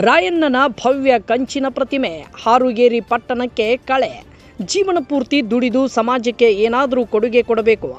ರಾಯಣ್ಣನ ಭವ್ಯ ಕಂಚಿನ ಪ್ರತಿಮೆ ಹಾರುಗೇರಿ ಪಟ್ಟಣಕ್ಕೆ ಕಳೆ. ಜೀವನ ಪೂರ್ತಿ ದುಡಿದು ಸಮಾಜಕ್ಕೆ ಏನಾದರೂ ಕೊಡುಗೆ ಕೊಡಬೇಕು.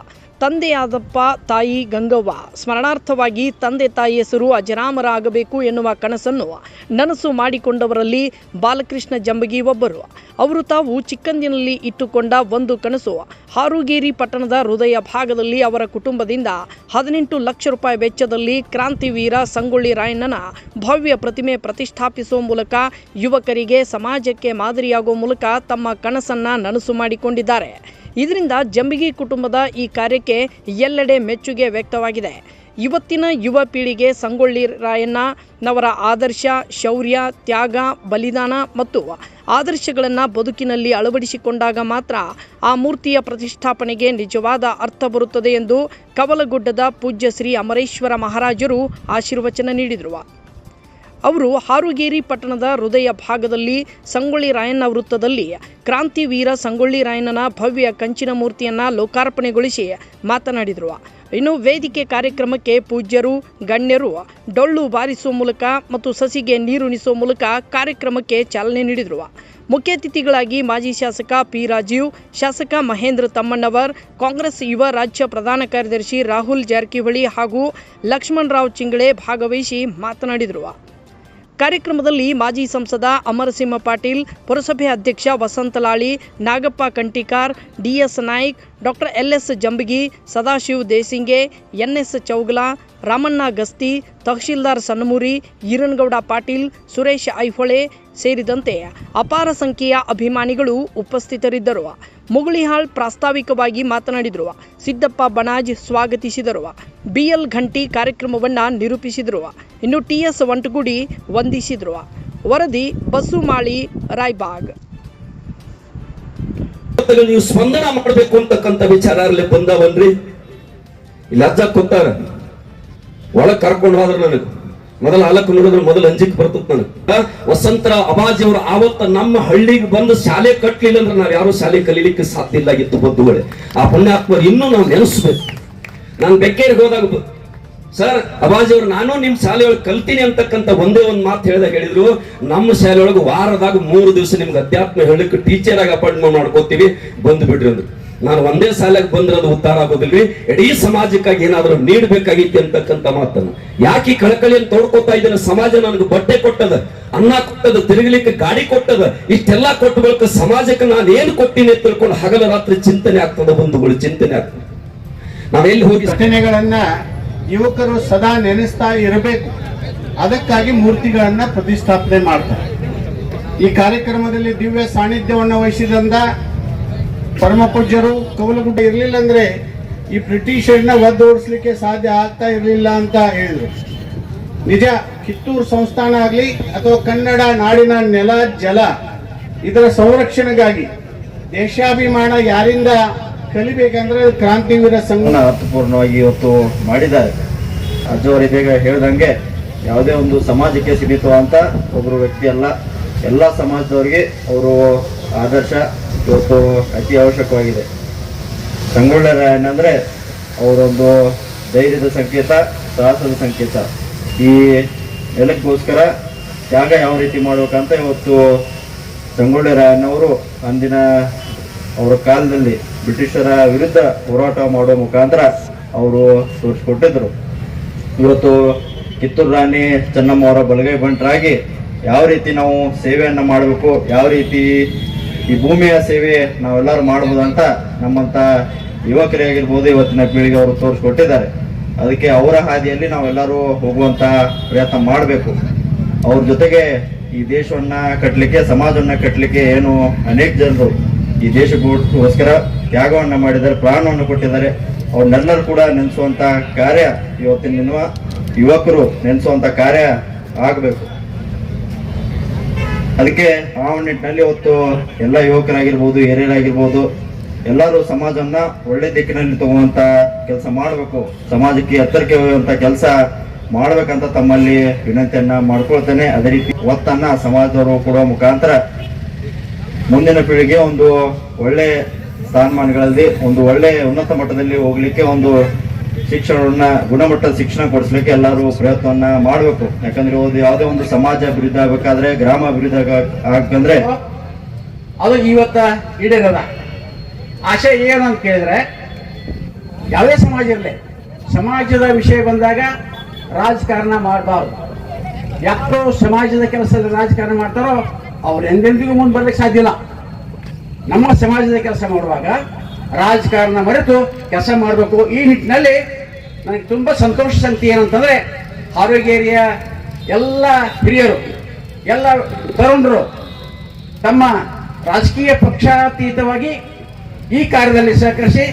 ತಂದೆಯಾದಪ್ಪ ತಾಯಿ ಗಂಗವ್ವ. ಸ್ಮರಣಾರ್ಥವಾಗಿ ತಂದೆ ತಾಯಿ ಹೆಸರು ಅಜರಾಮರಾಗಬೇಕು ಎನ್ನುವ ಕನಸನ್ನು ನನಸು ಮಾಡಿಕೊಂಡವರಲ್ಲಿ ಬಾಲಕೃಷ್ಣ ಜಂಬಗಿ ಒಬ್ಬರು. ಅವರು ತಾವು ಚಿಕ್ಕಂದಿನಲ್ಲಿ ಇಟ್ಟುಕೊಂಡ ಒಂದು ಕನಸು. ಹಾರುಗೇರಿ ಪಟ್ಟಣದ ಹೃದಯ ಭಾಗದಲ್ಲಿ ಅವರ ಕುಟುಂಬದಿಂದ ಹದಿನೆಂಟು ಲಕ್ಷ ರೂಪಾಯಿ ವೆಚ್ಚದಲ್ಲಿ ಕ್ರಾಂತಿವೀರ ಸಂಗೊಳ್ಳಿ ರಾಯಣ್ಣನ ಭವ್ಯ ಪ್ರತಿಮೆ ಪ್ರತಿಷ್ಠಾಪಿಸುವ ಮೂಲಕ ಯುವಕರಿಗೆ ಸಮಾಜಕ್ಕೆ ಮಾದರಿಯಾಗುವ ಮೂಲಕ ತಮ್ಮ ಕನಸನ್ನ ನನಸು ಮಾಡಿಕೊಂಡಿದ್ದಾರೆ. ಇದರಿಂದ ಜಂಬಿಗಿ ಕುಟುಂಬದ ಈ ಕಾರ್ಯಕ್ಕೆ ಎಲ್ಲೆಡೆ ಮೆಚ್ಚುಗೆ ವ್ಯಕ್ತವಾಗಿದೆ. ಇವತ್ತಿನ ಯುವ ಪೀಳಿಗೆ ಸಂಗೊಳ್ಳಿ ರಾಯಣ್ಣನವರ ಆದರ್ಶ, ಶೌರ್ಯ, ತ್ಯಾಗ, ಬಲಿದಾನ ಮತ್ತು ಆದರ್ಶಗಳನ್ನು ಬದುಕಿನಲ್ಲಿ ಅಳವಡಿಸಿಕೊಂಡಾಗ ಮಾತ್ರ ಆ ಮೂರ್ತಿಯ ಪ್ರತಿಷ್ಠಾಪನೆಗೆ ನಿಜವಾದ ಅರ್ಥ ಬರುತ್ತದೆ ಎಂದು ಕವಲಗುಡ್ಡದ ಪೂಜ್ಯ ಶ್ರೀ ಅಮರೇಶ್ವರ ಮಹಾರಾಜರು ಆಶೀರ್ವಚನ ನೀಡಿದರು. ಅವರು ಹಾರುಗೇರಿ ಪಟ್ಟಣದ ಹೃದಯ ಭಾಗದಲ್ಲಿ ಸಂಗೊಳ್ಳಿ ರಾಯಣ್ಣ ವೃತ್ತದಲ್ಲಿ ಕ್ರಾಂತಿವೀರ ಸಂಗೊಳ್ಳಿ ರಾಯಣ್ಣನ ಭವ್ಯ ಕಂಚಿನ ಮೂರ್ತಿಯನ್ನು ಲೋಕಾರ್ಪಣೆಗೊಳಿಸಿ ಮಾತನಾಡಿದರು. ಇನ್ನು ವೇದಿಕೆ ಕಾರ್ಯಕ್ರಮಕ್ಕೆ ಪೂಜ್ಯರು, ಗಣ್ಯರು, ಡೊಳ್ಳು ಬಾರಿಸುವ ಮೂಲಕ ಮತ್ತು ಸಸಿಗೆ ನೀರುಣಿಸುವ ಮೂಲಕ ಕಾರ್ಯಕ್ರಮಕ್ಕೆ ಚಾಲನೆ ನೀಡಿದರು. ಮುಖ್ಯ ಅತಿಥಿಗಳಾಗಿ ಮಾಜಿ ಶಾಸಕ ಪಿ ರಾಜೀವ್, ಶಾಸಕ ಮಹೇಂದ್ರ ತಮ್ಮಣ್ಣವರ್, ಕಾಂಗ್ರೆಸ್ ಯುವ ರಾಜ್ಯ ಪ್ರಧಾನ ಕಾರ್ಯದರ್ಶಿ ರಾಹುಲ್ ಜಾರಕಿಹೊಳಿ ಹಾಗೂ ಲಕ್ಷ್ಮಣರಾವ್ ಚಿಂಗಳೆ ಭಾಗವಹಿಸಿ ಮಾತನಾಡಿದರು. ಕಾರ್ಯಕ್ರಮದಲ್ಲಿ ಮಾಜಿ ಸಂಸದ ಅಮರಸಿಂಹ ಪಾಟೀಲ್, ಪುರಸಭೆ ಅಧ್ಯಕ್ಷ Vasantalali, Nagappa Kantikar, D S Naik, doctor L S Jambagi, Sadashiv Desinge, N S Chougla, Ramanna Gasti, tahsildar Sanmuri Eeranagouda Patil, Suresh Aihole ಸೇರಿದಂತೆ ಅಪಾರ ಸಂಖ್ಯೆಯ ಅಭಿಮಾನಿಗಳು ಉಪಸ್ಥಿತರಿದ್ದರು. ಮುಗುಳಿಹಾಳ್ ಪ್ರಾಸ್ತಾವಿಕವಾಗಿ ಮಾತನಾಡಿದರು ಸಿದ್ದಪ್ಪ ಬಣಾಜ್ ಸ್ವಾಗತಿಸಿದರು ಬಿಎಲ್ ಘಂಟಿ ಕಾರ್ಯಕ್ರಮವನ್ನು ನಿರೂಪಿಸಿದರು ಇನ್ನು ಟಿಎಸ್ ವಂಟಗುಡಿ ವಂದಿಸಿದರು ವರದಿ ಬಸುಮಾಳಿ ರಾಯ್ಬಾಗ್. ನೀವು ಸ್ಪಂದನ ಮಾಡಬೇಕು ಅಂತಕ್ಕಂಥ ವಿಚಾರ ಅಲ್ಲಿ ಬಂದವನ್ರಿ. ಇಲ್ಲಿ ಅಜ್ಜ ಕೂತಾರ. ಒಳಗ್ ಕರ್ಕೊಂಡು ಹೋದ್ರ ನನಗೆ. ಮೊದಲ ಅಲಕ್ ನೋಡಿದ್ರೆ ಮೊದಲು ಅಂಜಿಕ್ ಬರ್ತದ ನನಗೆ. ಅಬಾಜಿ ಅವರು ಆವತ್ತ ನಮ್ಮ ಹಳ್ಳಿಗೆ ಬಂದು ಶಾಲೆ ಕಟ್ಟಲಿಲ್ಲ ಅಂದ್ರೆ ನಾವು ಯಾರು ಶಾಲೆ ಕಲೀಲಿಕ್ಕೆ ಸಾಧ್ಯ ಇಲ್ಲ ಆಗಿತ್ತು ಬಂಧುಗಳೇ. ಆ ಪುಣ್ಯಾತ್ಮರು ಇನ್ನೂ ನಾವು ನೆನೆಸ್ಬೇಕು ನಾನು ಬೆಕ್ಕೇರಿಗೆ ಹೋದಾಗ ಸರ್ ಅಬಾಜಿ ಅವರು ನಾನು ನಿಮ್ ಶಾಲೆಯೊಳಗೆ ಕಲ್ತೀನಿ ಅಂತಕ್ಕಂಥ ಒಂದೇ ಒಂದು ಮಾತು ಹೇಳಿದಾಗ ಹೇಳಿದ್ರು, ನಮ್ಮ ಶಾಲೆಯೊಳಗೆ ವಾರದಾಗ ಮೂರು ದಿವಸ ನಿಮ್ಗೆ ಅಧ್ಯಾತ್ಮ ಹೇಳಕ್ಕೆ ಟೀಚರ್ ಆಗಿ ಅಪಾಯಿಂಟ್ಮೆಂಟ್ ಮಾಡ್ಕೋತೀವಿ ಬಂದು ಬಿಡ್ರಿ ಅಂದ್ರು. ನಾನು ಒಂದೇ ಸಾಲಕ್ಕೆ ಬಂದ್ರೆ ಅದು ಉತ್ತಾರ ಆಗೋದಿಲ್ರಿ? ಇಡೀ ಸಮಾಜಕ್ಕಾಗಿ ಏನಾದರೂ ನೀಡಬೇಕಾಗಿತ್ತು ಅಂತಕ್ಕಂಥ ಮಾತನ್ನು. ಯಾಕೆ ಕಳಕಳಿಯನ್ನು ತೋಡ್ಕೋತಾ ಇದ್ದೇನೆ? ಸಮಾಜ ನನಗೆ ಬಟ್ಟೆ ಕೊಟ್ಟದ, ಅನ್ನ ಕೊಟ್ಟದ, ತಿರುಗಲಿಕ್ಕೆ ಗಾಡಿ ಕೊಟ್ಟದ, ಇಷ್ಟೆಲ್ಲ ಕೊಟ್ಟ ಬಳಿಕ ಸಮಾಜಕ್ಕೆ ನಾನು ಏನು ಕೊಟ್ಟಿನಿ ತಿಳ್ಕೊಂಡು ಹಗಲ ರಾತ್ರಿ ಚಿಂತನೆ ಆಗ್ತದ, ಬಂಧುಗಳು ಚಿಂತನೆ ಆಗ್ತದೆ. ನಾವೆಲ್ಲಿ ಹೋಗಿ ಘಟನೆಗಳನ್ನ ಯುವಕರು ಸದಾ ನೆನೆಸ್ತಾ ಇರಬೇಕು. ಅದಕ್ಕಾಗಿ ಮೂರ್ತಿಗಳನ್ನ ಪ್ರತಿಷ್ಠಾಪನೆ ಮಾಡ್ತಾರೆ. ಈ ಕಾರ್ಯಕ್ರಮದಲ್ಲಿ ದಿವ್ಯ ಸಾನ್ನಿಧ್ಯವನ್ನು ವಹಿಸಿದಂತ ಪರಮ ಪೂಜ್ಯರು ಕವಲಗುಡ್ಡ ಇರಲಿಲ್ಲ ಅಂದ್ರೆ ಈ ಬ್ರಿಟಿಷರನ್ನ ಒದ್ದೋಡಿಸ್ಲಿಕ್ಕೆ ಸಾಧ್ಯ ಆಗ್ತಾ ಇರಲಿಲ್ಲ ಅಂತ ಹೇಳಿದ್ರು. ನಿಜ, ಕಿತ್ತೂರು ಸಂಸ್ಥಾನ ಆಗಲಿ ಅಥವಾ ಕನ್ನಡ ನಾಡಿನ ನೆಲ, ಜಲ, ಇದರ ಸಂರಕ್ಷಣೆಗಾಗಿ ದೇಶಾಭಿಮಾನ ಯಾರಿಂದ ಕಲಿಬೇಕಂದ್ರೆ ಕ್ರಾಂತಿವೀರ ಸಂಘ ಸಂಘನ ಅರ್ಥಪೂರ್ಣವಾಗಿ ಇವತ್ತು ಮಾಡಿದ್ದಾರೆ. ಅಜ್ಜವರು ಇದೀಗ ಹೇಳ್ದಂಗೆ ಯಾವುದೇ ಒಂದು ಸಮಾಜಕ್ಕೆ ಅಂತ ಒಬ್ಬರು ವ್ಯಕ್ತಿ ಅಲ್ಲ. ಎಲ್ಲ ಸಮಾಜದವರಿಗೆ ಅವರು ಆದರ್ಶ ಇವತ್ತು ಅತಿ ಅವಶ್ಯಕವಾಗಿದೆ. ಸಂಗೊಳ್ಳ ರಾಯಣ್ಣ ಅಂದರೆ ಅವರೊಂದು ಧೈರ್ಯದ ಸಂಕೇತ, ಸಾಹಸದ ಸಂಕೇತ. ಈ ನೆಲಕ್ಕೋಸ್ಕರ ತ್ಯಾಗ ಯಾವ ರೀತಿ ಮಾಡ್ಬೇಕಂತ ಇವತ್ತು ಸಂಗೊಳ್ಳಿ ರಾಯಣ್ಣವರು ಅಂದಿನ ಅವರ ಕಾಲದಲ್ಲಿ ಬ್ರಿಟಿಷರ ವಿರುದ್ಧ ಹೋರಾಟ ಮಾಡೋ ಮುಖಾಂತರ ಅವರು ತೋರಿಸ್ಕೊಟ್ಟಿದ್ರು. ಇವತ್ತು ಕಿತ್ತೂರು ರಾಣಿ ಚೆನ್ನಮ್ಮ ಅವರ ಬಲಗೈ ಬಂಟರಾಗಿ ಯಾವ ರೀತಿ ನಾವು ಸೇವೆಯನ್ನು ಮಾಡಬೇಕು, ಯಾವ ರೀತಿ ಈ ಭೂಮಿಯ ಸೇವೆ ನಾವೆಲ್ಲರೂ ಮಾಡ್ಬೋದಂತ ಅಂತ ನಮ್ಮಂತ ಯುವಕರೇ ಆಗಿರ್ಬೋದು ಇವತ್ತಿನ ಪೀಳಿಗೆ ಅವರು ತೋರಿಸ್ಕೊಟ್ಟಿದ್ದಾರೆ. ಅದಕ್ಕೆ ಅವರ ಹಾದಿಯಲ್ಲಿ ನಾವೆಲ್ಲರೂ ಹೋಗುವಂತ ಪ್ರಯತ್ನ ಮಾಡಬೇಕು. ಅವ್ರ ಜೊತೆಗೆ ಈ ದೇಶವನ್ನ ಕಟ್ಟಲಿಕ್ಕೆ ಸಮಾಜವನ್ನ ಕಟ್ಟಲಿಕ್ಕೆ ಏನು ಅನೇಕ ಜನರು ಈ ದೇಶಕ್ಕೋಸ್ಕರ ತ್ಯಾಗವನ್ನ ಮಾಡಿದ್ದಾರೆ, ಪ್ರಾಣವನ್ನು ಕೊಟ್ಟಿದ್ದಾರೆ. ಅವ್ರನ್ನೆಲ್ಲರೂ ಕೂಡ ನೆನೆಸುವಂತ ಕಾರ್ಯ ಇವತ್ತಿನ ಯುವಕರು ನೆನೆಸುವಂತ ಕಾರ್ಯ ಆಗಬೇಕು. ಅದಕ್ಕೆ ಆ ನಿಟ್ಟಿನಲ್ಲಿ ಇವತ್ತು ಎಲ್ಲ ಯುವಕರಾಗಿರ್ಬೋದು, ಹಿರಿಯರಾಗಿರ್ಬೋದು, ಎಲ್ಲರೂ ಸಮಾಜವನ್ನ ಒಳ್ಳೆ ದಿಕ್ಕಿನಲ್ಲಿ ತಗುವಂತ ಕೆಲಸ ಮಾಡಬೇಕು. ಸಮಾಜಕ್ಕೆ ಎತ್ತರಕ್ಕೆ ಹೋಗುವಂತ ಕೆಲಸ ಮಾಡ್ಬೇಕಂತ ತಮ್ಮಲ್ಲಿ ವಿನಂತಿಯನ್ನ ಮಾಡ್ಕೊಳ್ತೇನೆ. ಅದೇ ರೀತಿ ಒತ್ತನ್ನ ಸಮಾಜದವರು ಕೊಡುವ ಮುಖಾಂತರ ಮುಂದಿನ ಪೀಳಿಗೆ ಒಂದು ಒಳ್ಳೆ ಸ್ಥಾನಮಾನಗಳಲ್ಲಿ, ಒಂದು ಒಳ್ಳೆ ಉನ್ನತ ಮಟ್ಟದಲ್ಲಿ ಹೋಗ್ಲಿಕ್ಕೆ ಒಂದು ಶಿಕ್ಷಣವನ್ನ ಗುಣಮಟ್ಟದ ಶಿಕ್ಷಣ ಕೊಡಿಸ್ಲಿಕ್ಕೆ ಎಲ್ಲರೂ ಪ್ರಯತ್ನವನ್ನ ಮಾಡಬೇಕು. ಯಾಕಂದ್ರೆ ಒಂದು ಯಾವುದೇ ಒಂದು ಸಮಾಜ ಅಭಿವೃದ್ಧಿ ಆಗ್ಬೇಕಾದ್ರೆ, ಗ್ರಾಮ ಅಭಿವೃದ್ಧಿ ಆಗಬೇಕಂದ್ರೆ ಅದು ಇವತ್ತ ಈಡೇರದ. ಆಶೆ ಏನಂತ ಕೇಳಿದ್ರೆ, ಯಾವುದೇ ಸಮಾಜ ಇರಲಿ, ಸಮಾಜದ ವಿಷಯ ಬಂದಾಗ ರಾಜಕಾರಣ ಮಾಡಬಾರ್ದು. ಯಾರೋ ಸಮಾಜದ ಕೆಲಸದಲ್ಲಿ ರಾಜಕಾರಣ ಮಾಡ್ತಾರೋ, ಅವ್ರು ಎಂದೆಂದಿಗೂ ಮುಂದೆ ಬರ್ಲಿಕ್ಕೆ ಸಾಧ್ಯ ಇಲ್ಲ. ನಮ್ಮ ಸಮಾಜದ ಕೆಲಸ ಮಾಡುವಾಗ ರಾಜಕಾರಣ ಮರೆತು ಕೆಲಸ ಮಾಡಬೇಕು. ಈ ನಿಟ್ಟಿನಲ್ಲಿ ನನಗೆ ತುಂಬ ಸಂತೋಷ ಸಂಗತಿ ಏನಂತಂದ್ರೆ ಆರೋಗ್ಯ ಎಲ್ಲ ಹಿರಿಯರು, ಎಲ್ಲ ತರುಣರು ತಮ್ಮ ರಾಜಕೀಯ ಪಕ್ಷಾತೀತವಾಗಿ ಈ ಕಾರ್ಯದಲ್ಲಿ ಸಹಕರಿಸಿ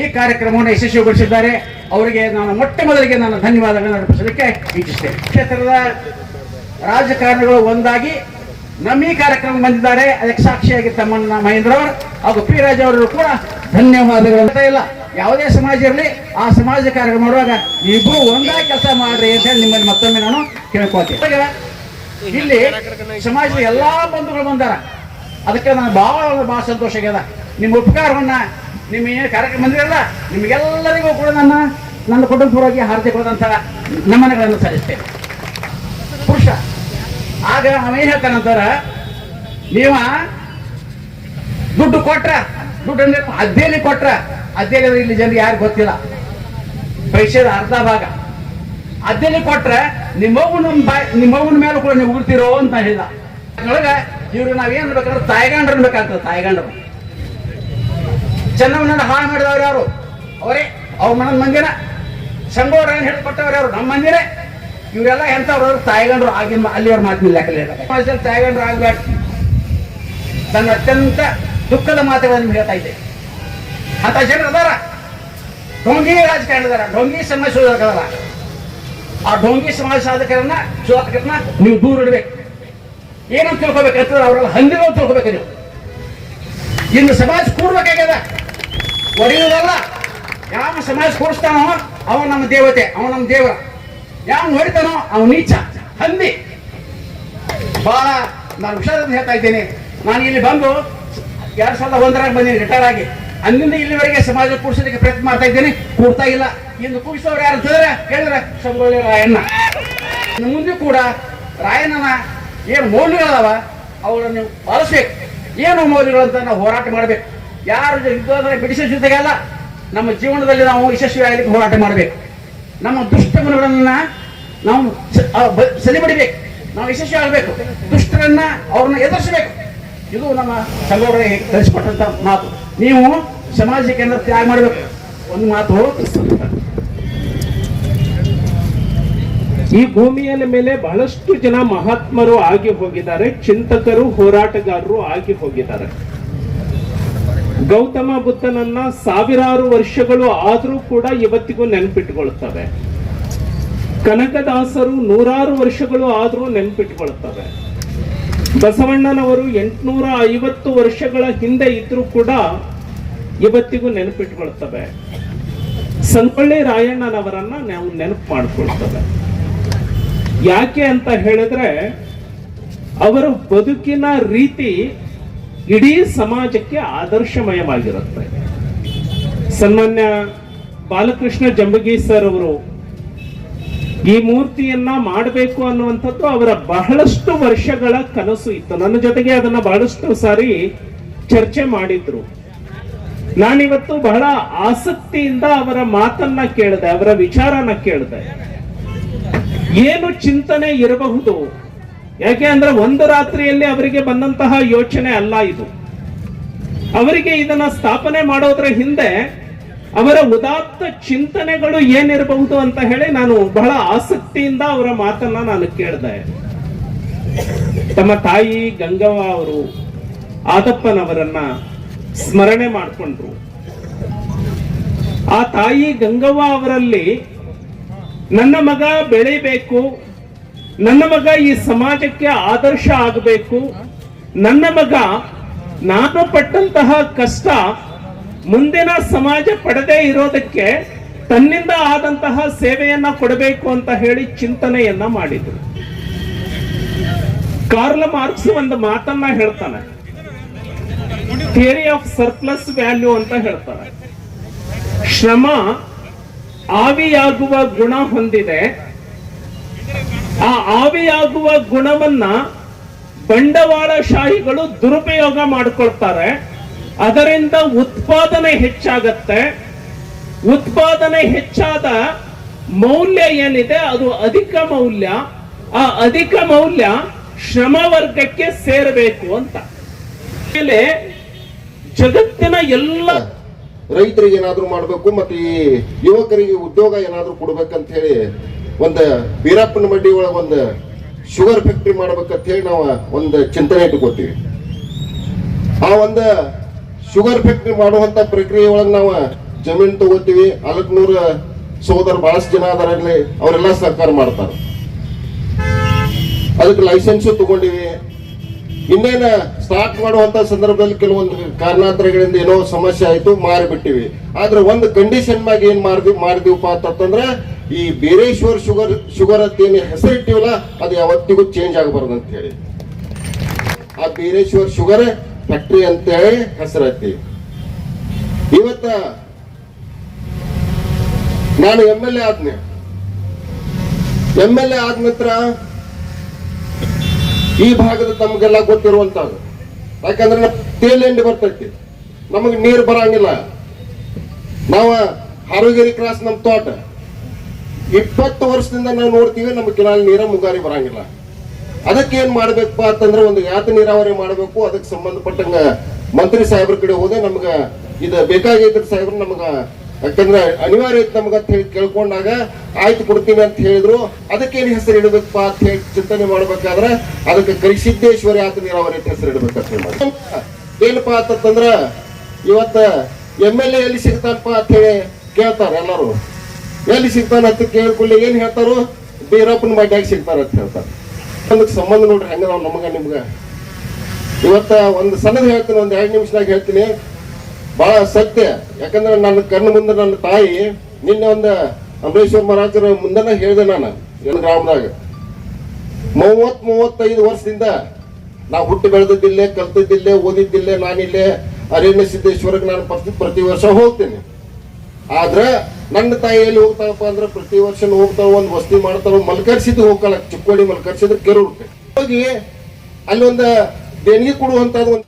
ಈ ಕಾರ್ಯಕ್ರಮವನ್ನು ಯಶಸ್ವಿಗೊಳಿಸಿದ್ದಾರೆ. ಅವರಿಗೆ ನಾನು ಮೊಟ್ಟ ಮೊದಲಿಗೆ ನಾನು ಧನ್ಯವಾದಗಳನ್ನು ಅರ್ಪಿಸಲಿಕ್ಕೆ ಇಚ್ಛಿಸ್ತೇನೆ. ಕ್ಷೇತ್ರದ ರಾಜಕಾರಣಿಗಳು ಒಂದಾಗಿ ನಮ್ಮ ಈ ಕಾರ್ಯಕ್ರಮ ಬಂದಿದ್ದಾರೆ. ಅದಕ್ಕೆ ಸಾಕ್ಷಿಯಾಗಿ ತಮ್ಮಣ್ಣ ಮಹೇಂದ್ರ ಅವರು ಹಾಗೂ ಪಿ ರಾಜ ಅವರು ಕೂಡ ಧನ್ಯವಾದಗಳು. ಇಲ್ಲ, ಯಾವುದೇ ಸಮಾಜ ಇರಲಿ, ಆ ಸಮಾಜ ಕಾರ್ಯಕ್ರಮ ಮಾಡುವಾಗ ಇಬ್ಬರು ಒಂದೇ ಕೆಲಸ ಮಾಡ್ರಿ ಅಂತ ಹೇಳಿ ನಿಮ್ಮಲ್ಲಿ ಮತ್ತೊಮ್ಮೆ ನಾನು ಕೇಳ್ಕೊಳ್ತೀನಿ. ಇಲ್ಲಿ ಸಮಾಜದ ಎಲ್ಲಾ ಬಂಧುಗಳು ಬಂದಾರ. ಅದಕ್ಕೆ ನಾನು ಭಾಳ ಭಾಳ ಸಂತೋಷ ಆಗ್ಯದ. ನಿಮ್ಮ ಉಪಕಾರವನ್ನ ನಿಮ್ಮ ಏನು ಕಾರ್ಯಕ್ರಮ ಬಂದಿರಲ್ಲ, ನಿಮಗೆಲ್ಲರಿಗೂ ಕೂಡ ನನ್ನ ನನ್ನ ಕುಟುಂಬಪೂರ್ವವಾಗಿ ಹಾರ್ದಿಕವಾದಂತಹ ನಮನಗಳನ್ನು ಸಲ್ಲಿಸ್ತೇನೆ. ಪುರುಷ. ಆಗ ಅವನೇ ಹೇಳ್ತಾನಂತಾರ ನೀವ ದುಡ್ಡು ಕೊಟ್ರ, ದುಡ್ಡು ಅಂದ್ರೆ ಅದ್ದೇಲಿ ಕೊಟ್ರ ಅದ್ದೇಲಿ ಇಲ್ಲಿ ಜನರಿಗೆ ಯಾರು ಗೊತ್ತಿಲ್ಲ. ಪೈಸೆದ ಅರ್ಧ ಭಾಗ. ಅದ್ದೇಲಿ ಕೊಟ್ರ ನಿಮ್ಮವ್ವನ ಬಾಯ್, ನಿಮ್ಮವ್ವನ ಮೇಲೆ ಕೂಡ ನೀವು ಉಗ್ತಿರೋ ಅಂತ ಹೇಳಿದ. ಒಳಗ ಇವ್ರು ನಾವೇನ್ ಬೇಕಾದ್ರೆ ತಾಯಿಗಂಡ್ರ ಬೇಕಾಗ್ತದೆ ತಾಯ್ಗಂಡ್ರು. ಚೆನ್ನಮ್ಮನ ಹಾಳು ಮಾಡಿದವ್ರು ಯಾರು? ಅವರೇ, ಅವ್ರ ಮನದ ಮಂದಿನ. ಸಂಗೋರ ಹೇಳ್ಕೊಟ್ಟವ್ರು ಯಾರು? ನಮ್ಮ ಮಂದಿನೇ. ಇವರೆಲ್ಲ ಎಂಥವ್ರು? ತಾಯಿಗಂಡ್ರು ಆಗಿನ ಅಲ್ಲಿಯವ್ರ ಮಾತಿನ ಲೆಕ್ಕಲೇ ಇಲ್ಲ ಸಮಾಜದಲ್ಲಿ ತಾಯ್ಗಂಡ್ರು ಆಗ್ಬೇಡ ನನ್ನ ಅತ್ಯಂತ ದುಃಖದ ಮಾತುಗಳನ್ನು ನಿಮ್ಗೆ ಹೇಳ್ತಾ ಇದ್ದೆ. ಅಂತ ಜನರು ಅದಾರ. ಡೋಂಗಿ ರಾಜಕಾರಣ ಅದಾರ. ಡೊಂಗಿ ಸಮಾಜ ಸುಧಾರಕರಲ್ಲ ಆ ಡೊಂಗಿ ಸಮಾಜ ಸಾಧಕರನ್ನ ಶೋಧಕರನ್ನ ನೀವು ದೂರ ಇಡಬೇಕು. ಏನಂತ ತಿಳ್ಕೊಬೇಕಂತಂದ್ರೆ ಅವರೆಲ್ಲ ಹಂದಿರೋ ತಿಳ್ಕೊಬೇಕು ನೀವು. ಇನ್ನು ಸಮಾಜ ಕೂಡ್ಬೇಕಾಗ್ಯದ ಒಡೆಯುವುದಲ್ಲ. ಯಾವ ಸಮಾಜ ಕೂಡಿಸ್ತಾನೋ ಅವ ನಮ್ಮ ದೇವತೆ ಅವ ನಮ್ಮ ದೇವರ. ಯಾವ ಹೊಡಿತಾನೋ ಅವ ನೀಚ. ಹಂದಿ. ಬಹಳ ನಾನು ಹುಷಾರಿಂದ ಹೇಳ್ತಾ ಇದ್ದೇನೆ. ನಾನು ಇಲ್ಲಿ ಬಂದು ಎರಡ್ ಸಾವಿರದ ಒಂದರಾಗ ಬಂದೀನಿ ರಿಟೈರ್ ಆಗಿ. ಅಲ್ಲಿಂದ ಇಲ್ಲಿವರೆಗೆ ಸಮಾಜ ಕೂಡಿಸೋದಕ್ಕೆ ಪ್ರಯತ್ನ ಮಾಡ್ತಾ ಇದ್ದೇನೆ. ಕೂಡ್ತಾ ಇಲ್ಲ. ಇಂದು ಕೂಡಿಸೋರು ಯಾರು ಅಂತಂದ್ರೆ ಹೇಳಿದ್ರೆ ಸಂಗೊಳ್ಳಿ ರಾಯಣ್ಣ. ಇನ್ನು ಮುಂದೆ ಕೂಡ ರಾಯಣ್ಣನ ಏನು ಮೌಲ್ಯಗಳದಾವ ಅವುಗಳನ್ನು ನೀವು ಪಾಲಿಸ್ಬೇಕು. ಏನು ಮೌಲ್ಯಗಳು ಅಂತ ನಾವು ಹೋರಾಟ ಮಾಡಬೇಕು. ಯಾರು ವಿದ್ವಾಂಸರ ಬಿಡಿಸೋ ಜೊತೆಗೆಲ್ಲ ನಮ್ಮ ಜೀವನದಲ್ಲಿ ನಾವು ಯಶಸ್ವಿ ಆಗಲಿಕ್ಕೆ ಹೋರಾಟ ಮಾಡಬೇಕು. ನಮ್ಮ ದುಷ್ಟ ನಾವು ಸ- ಬ- ಸರಿಪಡಿಬೇಕು ನಾವು ಯಶಸ್ವಿ ಆಗಬೇಕು ದುಷ್ಟರನ್ನ ಅವ್ರನ್ನ ಎದುರಿಸಬೇಕು. ಇದು ನಮ್ಮ ಸಂಘವರ ಕಲಿಸಿಕೊಟ್ಟಂತ ಮಾತು. ನೀವು ಸಮಾಜಕ್ಕೆ ಏನಾದ್ರು ತ್ಯಾಗ ಮಾಡಬೇಕು. ಒಂದು ಮಾತು ಈ ಭೂಮಿಯ ಮೇಲೆ ಬಹಳಷ್ಟು ಜನ ಮಹಾತ್ಮರು ಆಗಿ ಹೋಗಿದ್ದಾರೆ, ಚಿಂತಕರು, ಹೋರಾಟಗಾರರು ಆಗಿ ಹೋಗಿದ್ದಾರೆ. ಗೌತಮ ಬುದ್ಧನನ್ನ ಸಾವಿರಾರು ವರ್ಷಗಳು ಆದರೂ ಕೂಡ ಇವತ್ತಿಗೂ ನೆನಪಿಟ್ಕೊಳ್ತವೆ. ಕನಕದಾಸರು ನೂರಾರು ವರ್ಷಗಳು ಆದರೂ ನೆನಪಿಟ್ಕೊಳ್ತವೆ. ಬಸವಣ್ಣನವರು ಎಂಟುನೂರ ಐವತ್ತು ವರ್ಷಗಳ ಹಿಂದೆ ಇದ್ರೂ ಕೂಡ ಇವತ್ತಿಗೂ ನೆನಪಿಟ್ಕೊಳ್ತವೆ. ಸಂಗೊಳ್ಳಿ ರಾಯಣ್ಣನವರನ್ನ ನಾವು ನೆನಪು ಮಾಡ್ಕೊಳ್ತವೆ ಯಾಕೆ ಅಂತ ಹೇಳಿದ್ರೆ, ಅವರ ಬದುಕಿನ ರೀತಿ ಇಡೀ ಸಮಾಜಕ್ಕೆ ಆದರ್ಶಮಯವಾಗಿರುತ್ತೆ. ಸನ್ಮಾನ್ಯ ಬಾಲಕೃಷ್ಣ ಜಂಬಗಿ ಸರ್ ಅವರು ಈ ಮೂರ್ತಿಯನ್ನ ಮಾಡಬೇಕು ಅನ್ನುವಂಥದ್ದು ಅವರ ಬಹಳಷ್ಟು ವರ್ಷಗಳ ಕನಸು ಇತ್ತು. ನನ್ನ ಜೊತೆಗೆ ಅದನ್ನ ಬಹಳಷ್ಟು ಸಾರಿ ಚರ್ಚೆ ಮಾಡಿದ್ರು. ನಾನಿವತ್ತು ಬಹಳ ಆಸಕ್ತಿಯಿಂದ ಅವರ ಮಾತನ್ನ ಕೇಳಿದೆ, ಅವರ ವಿಚಾರನ ಕೇಳಿದೆ. ಏನು ಚಿಂತನೆ ಇರಬಹುದು? ಯಾಕೆ ಅಂದ್ರೆ ಒಂದು ರಾತ್ರಿಯಲ್ಲಿ ಅವರಿಗೆ ಬಂದಂತಹ ಯೋಚನೆ ಅಲ್ಲ ಇದು. ಅವರಿಗೆ ಇದನ್ನ ಸ್ಥಾಪನೆ ಮಾಡೋದ್ರ ಹಿಂದೆ ಅವರ ಉದಾತ್ತ ಚಿಂತನೆಗಳು ಏನಿರಬಹುದು ಅಂತ ಹೇಳಿ ನಾನು ಬಹಳ ಆಸಕ್ತಿಯಿಂದ ಅವರ ಮಾತನ್ನ ನಾನು ಕೇಳಿದೆ. ತಮ್ಮ ತಾಯಿ ಗಂಗವ್ವ ಅವರು ಆದಪ್ಪನವರನ್ನ ಸ್ಮರಣೆ ಮಾಡಿಕೊಂಡ್ರು. ಆ ತಾಯಿ ಗಂಗವ್ವ ಅವರಲ್ಲಿ ನನ್ನ ಮಗ ಬೆಳಿಬೇಕು ನನ್ನ ಮಗ ಈ ಸಮಾಜಕ್ಕೆ ಆದರ್ಶ ಆಗಬೇಕು. ನನ್ನ ಮಗ ನಾನು ಪಟ್ಟಂತಹ ಕಷ್ಟ ಮುಂದಿನ ಸಮಾಜ ಪಡೆದೇ ಇರೋದಕ್ಕೆ ತನ್ನಿಂದ ಆದಂತಹ ಸೇವೆಯನ್ನ ಕೊಡಬೇಕು ಅಂತ ಹೇಳಿ ಚಿಂತನೆಯನ್ನ ಮಾಡಿದ್ರು. ಕಾರ್ಲ ಮಾರ್ಕ್ಸ್ ಒಂದು ಮಾತನ್ನ ಹೇಳ್ತಾನೆ. ಥಿಯರಿ ಆಫ್ ಸರ್ಪ್ಲಸ್ ವ್ಯಾಲ್ಯೂ ಅಂತ ಹೇಳ್ತಾರೆ ಶ್ರಮ ಆವಿಯಾಗುವ ಗುಣ ಹೊಂದಿದೆ. ಆ ಆವಿಯಾಗುವ ಗುಣವನ್ನ ಬಂಡವಾಳಶಾಹಿಗಳು ದುರುಪಯೋಗ ಮಾಡಿಕೊಳ್ತಾರೆ. ಅದರಿಂದ ಉತ್ಪಾದನೆ ಹೆಚ್ಚಾಗತ್ತೆ. ಉತ್ಪಾದನೆ ಹೆಚ್ಚಾದ ಮೌಲ್ಯ ಏನಿದೆ ಅದು ಅಧಿಕ ಮೌಲ್ಯ. ಆ ಅಧಿಕ ಮೌಲ್ಯ ಶ್ರಮ ವರ್ಗಕ್ಕೆ ಸೇರಬೇಕು ಅಂತ. ಮೇಲೆ ಜಗತ್ತಿನ ಎಲ್ಲ ರೈತರಿಗೆ ಏನಾದ್ರೂ ಮಾಡಬೇಕು ಮತ್ತೆ ಯುವಕರಿಗೆ ಉದ್ಯೋಗ ಏನಾದ್ರೂ ಕೊಡ್ಬೇಕಂತ ಹೇಳಿ ಒಂದು ವೀರಪ್ಪನ ಮಡ್ಡಿ ಒಳಗೆ ಒಂದು ಶುಗರ್ ಫ್ಯಾಕ್ಟ್ರಿ ಮಾಡ್ಬೇಕಂತ ಹೇಳಿ ನಾವು ಒಂದು ಚಿಂತನೆ ಇಟ್ಕೋತೀವಿ. ಆ ಒಂದು ಶುಗರ್ ಫ್ಯಾಕ್ಟ್ರಿ ಮಾಡುವಂತ ಪ್ರಕ್ರಿಯೆ ಒಳಗೆ ನಾವು ಜಮೀನು ತಗೋತೀವಿ. ಅಲ್ಕನೂರ ಸೋದರ ಬಹಳಷ್ಟು ಜನ ಅದರಲ್ಲಿ ಅವರೆಲ್ಲ ಸಹಕಾರ ಮಾಡ್ತಾರೆ. ಅದಕ್ಕೆ ಲೈಸೆನ್ಸು ತಗೊಂಡಿವಿ. ಇನ್ನೇನ ಸ್ಟಾರ್ಟ್ ಮಾಡುವಂತ ಸಂದರ್ಭದಲ್ಲಿ ಕೆಲವೊಂದು ಕಾರಣಾಂತರಗಳಿಂದ ಏನೋ ಸಮಸ್ಯೆ ಆಯ್ತು, ಮಾರಿಬಿಟ್ಟಿವಿ. ಆದ್ರೆ ಒಂದು ಕಂಡೀಷನ್ ಮ್ಯಾಗ ಏನ್ ಮಾಡಿದ್ವಿ ಮಾಡಿದೀವಪ್ಪ ಅಂತಂದ್ರೆ ಈ ಬೀರೇಶ್ವರ್ ಶುಗರ್ ಶುಗರ್ ಅಂತ ಏನು ಹೆಸರಿಟ್ಟಿವಲ್ಲ ಅದು ಯಾವತ್ತಿಗೂ ಚೇಂಜ್ ಆಗಬಾರ್ದು ಅಂತ ಹೇಳಿ. ಆ ಬೀರೇಶ್ವರ್ ಶುಗರ್ ಫ್ಯಾಕ್ಟ್ರಿ ಅಂತೇಳಿ ಹೆಸರೈತಿ ಇವತ್ತ ನಾನು ಎಂ ಎಲ್ ಎ ಆದ್ನೆ. ಎಂ ಎಲ್ ಎ ಆದ ಈ ಭಾಗದ ತಮಗೆಲ್ಲ ಗೊತ್ತಿರುವಂತದ್ದು ಯಾಕಂದ್ರೆ ತೇಲೆಂಡಿ ಬರ್ತೈತಿ. ನಮಗೆ ನೀರು ಬರಂಗಿಲ್ಲ. ನಾವು ಹಾರೋಗಿರಿ ಕ್ರಾಸ್ ನಮ್ಮ ತೋಟ. ಇಪ್ಪತ್ತು ವರ್ಷದಿಂದ ನಾವು ನೋಡ್ತೀವಿ, ನಮ್ಮ ಕೆನಾಲ್ ನೀರ ಮುಂಗಾರಿ ಬರಂಗಿಲ್ಲ. ಅದಕ್ಕೆ ಏನ್ ಮಾಡ್ಬೇಕಪ್ಪ ಅಂತಂದ್ರೆ ಒಂದು ಯಾತ ನೀರಾವರಿ ಮಾಡಬೇಕು. ಅದಕ್ಕೆ ಸಂಬಂಧಪಟ್ಟಂಗ ಮಂತ್ರಿ ಸಾಹೇಬ್ರ ಕಡೆ ಹೋದೆ, ನಮ್ಗ ಇದು ಬೇಕಾಗಿದ್ದ ಸಾಹೇಬ್ರು ನಮ್ಗ ಯಾಕಂದ್ರೆ ಅನಿವಾರ್ಯ ನಮ್ಗ ಅಂತ ಹೇಳಿ ಕೇಳ್ಕೊಂಡಾಗ, ಆಯ್ತು ಕೊಡ್ತೀನಿ ಅಂತ ಹೇಳಿದ್ರು. ಅದಕ್ಕೇನು ಹೆಸರು ಇಡಬೇಕಪ್ಪ ಅಂತ ಹೇಳಿ ಚಿಂತನೆ ಮಾಡ್ಬೇಕಾದ್ರೆ ಅದಕ್ಕೆ ಕರಿಸಿದ್ದೇಶ್ವರಿ ಆತ ನೀರಾವರಿ ಹೆಸರು ಇಡಬೇಕಂತ ಹೇಳಿ. ಏನಪ್ಪಾ ಅಂತಂದ್ರ ಇವತ್ತ ಎಂ ಎಲ್ ಎ ಎಲ್ಲಿ ಸಿಗ್ತಾನಪ್ಪ ಅಂತ ಹೇಳಿ ಕೇಳ್ತಾರೆ ಎಲ್ಲರೂ. ಎಲ್ಲಿ ಸಿಗ್ತಾನ ಅಂತ ಕೇಳ್ಕೊಳ್ಳಿ, ಏನ್ ಹೇಳ್ತಾರು ಬೀರಪ್ಪನ ಮಡ್ಯಾಗ ಸಿಗ್ತಾರ ಅಂತ ಹೇಳ್ತಾರೆ. ಅದಕ್ಕೆ ಸಂಬಂಧ ನೋಡ್ರಿ ಹೆಂಗ ನಾವು ನಮಗ ನಿಮ್ಗ. ಇವತ್ತ ಒಂದು ಸಣ್ಣದ ಹೇಳ್ತೀನಿ, ಒಂದ್ ಎರಡು ನಿಮಿಷದಾಗ ಹೇಳ್ತೀನಿ. ಬಹಳ ಸತ್ಯ. ಯಾಕಂದ್ರೆ ನನ್ನ ಕಣ್ಣು ಮುಂದೆ ನನ್ನ ತಾಯಿ, ನಿನ್ನೆ ಒಂದು ಅಂಬರೀಶ್ವರ ಮಹಾರಾಜರ ಮುಂದನ ಹೇಳಿದೆ ನಾನು ಎಲ್ಲ ಗ್ರಾಮದಾಗ. ಮೂವತ್ ಮೂವತ್ತೈದು ವರ್ಷದಿಂದ ನಾ ಹುಟ್ಟಿ ಬೆಳೆದಿದ್ದಿಲ್ಲೇ, ಕಲ್ತಿದ್ದಿಲ್ಲೇ, ಓದಿದ್ದಿಲ್ಲೇ, ನಾನಿಲ್ಲೇ, ಅರಣ್ಯ ಸಿದ್ದೇಶ್ವರಕ್ಕೆ ನಾನು ಪ್ರತಿ ಪ್ರತಿ ವರ್ಷ ಹೋಗ್ತೀನಿ. ಆದ್ರೆ ನನ್ನ ತಾಯಿ ಎಲ್ಲಿ ಹೋಗ್ತಾವಪ್ಪ ಅಂದ್ರೆ ಪ್ರತಿ ವರ್ಷ ಹೋಗ್ತಾವ ಒಂದು ವಸ್ತಿ ಮಾಡ್ತಾವ ಮಲ್ಕರ್ಸಿದ್ದು ಹೋಗಲ್ಲ ಚಿಕ್ಕೋಡಿ ಮಲ್ಕರ್ಸಿದ್ರೆ ಕೆರೂರ್ಗೆ ಹೋಗಿ ಅಲ್ಲಿ ಒಂದು ದೇಣಿಗೆ ಕೊಡುವಂತದ್ದು ಒಂದು